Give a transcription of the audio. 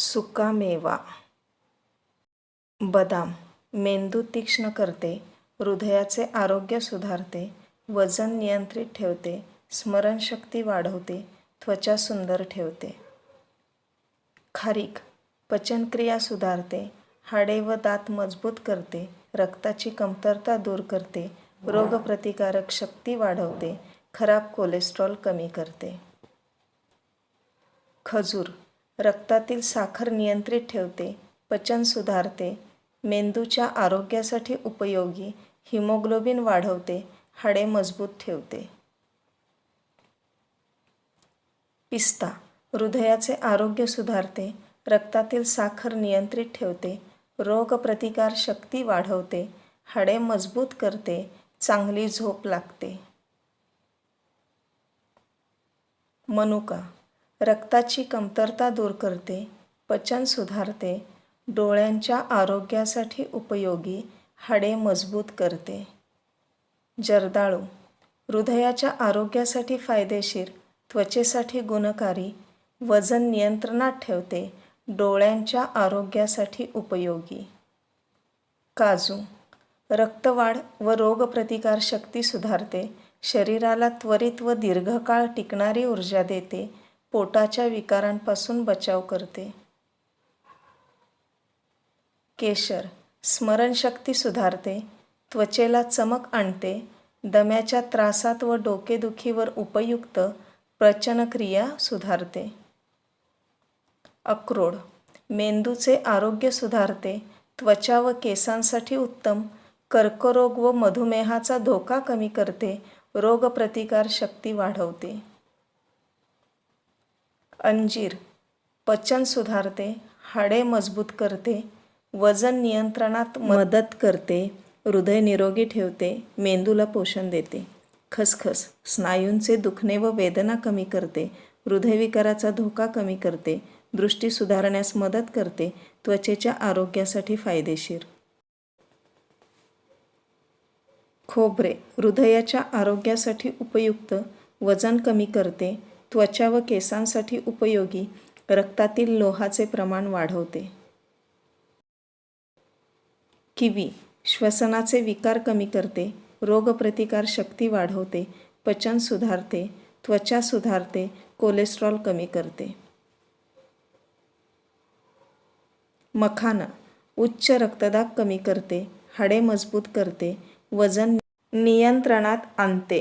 सुकामेवा. बदाम. मेंदू तीक्ष्ण करते हृदयाचे आरोग्य सुधारते वजन नियंत्रित ठेवते स्मरणशक्ती वाढवते त्वचा सुंदर ठेवते. खारीक. पचनक्रिया सुधारते हाडे व दात मजबूत करते रक्ताची कमतरता दूर करते रोगप्रतिकारक शक्ती वाढवते खराब कोलेस्ट्रॉल कमी करते. खजूर. रक्तातील साखर नियंत्रित ठेवते पचन सुधारते मेंदूच्या आरोग्यासाठी उपयोगी हिमोग्लोबिन वाढवते हाडे मजबूत ठेवते. पिस्ता हृदयाचे आरोग्य सुधारते रक्तातील साखर नियंत्रित ठेवते रोगप्रतिकार शक्ती वाढवते हाडे मजबूत करते चांगली झोप लागते. मनुका रक्ताची कमतरता दूर करते पचन सुधारते डोळ्यांच्या आरोग्यासाठी उपयोगी हाडे मजबूत करते. जर्दाळू हृदयाच्या आरोग्यासाठी फायदेशीर त्वचेसाठी गुणकारी वजन नियंत्रणात ठेवते डोळ्यांच्या आरोग्यासाठी उपयोगी. काजू रक्तवाढ व रोगप्रतिकार शक्ती सुधारते शरीराला त्वरित व दीर्घकाळ टिकणारी ऊर्जा देते पोटाच्या विकारांपासून बचाव करते. केशर स्मरणशक्ती सुधारते त्वचेला चमक आणते दम्याच्या त्रासात व डोकेदुखीवर उपयुक्त प्रचनक्रिया सुधारते. अक्रोड मेंदूचे आरोग्य सुधारते त्वचा व केसांसाठी उत्तम कर्करोग व मधुमेहाचा धोका कमी करते रोगप्रतिकार शक्ती वाढवते. अंजीर. पचन सुधारते हाडे मजबूत करते वजन नियंत्रणात मदत करते हृदय निरोगी ठेवते मेंदूला पोषण देते. खसखस स्नायूंचे दुखणे व वेदना कमी करते हृदयविकाराचा धोका कमी करते दृष्टी सुधारण्यास मदत करते त्वचेच्या आरोग्यासाठी फायदेशीर. खोबरे हृदयाच्या आरोग्यासाठी उपयुक्त वजन कमी करते त्वचा व केसांसाठी उपयोगी. रक्तातील लोहाचे प्रमाण वाढवते. किवी श्वसनाचे विकार कमी करते रोगप्रतिकार शक्ती वाढवते पचन सुधारते त्वचा सुधारते कोलेस्ट्रॉल कमी करते. मखाना उच्च रक्तदाब कमी करते हाडे मजबूत करते वजन नियंत्रणात आणते.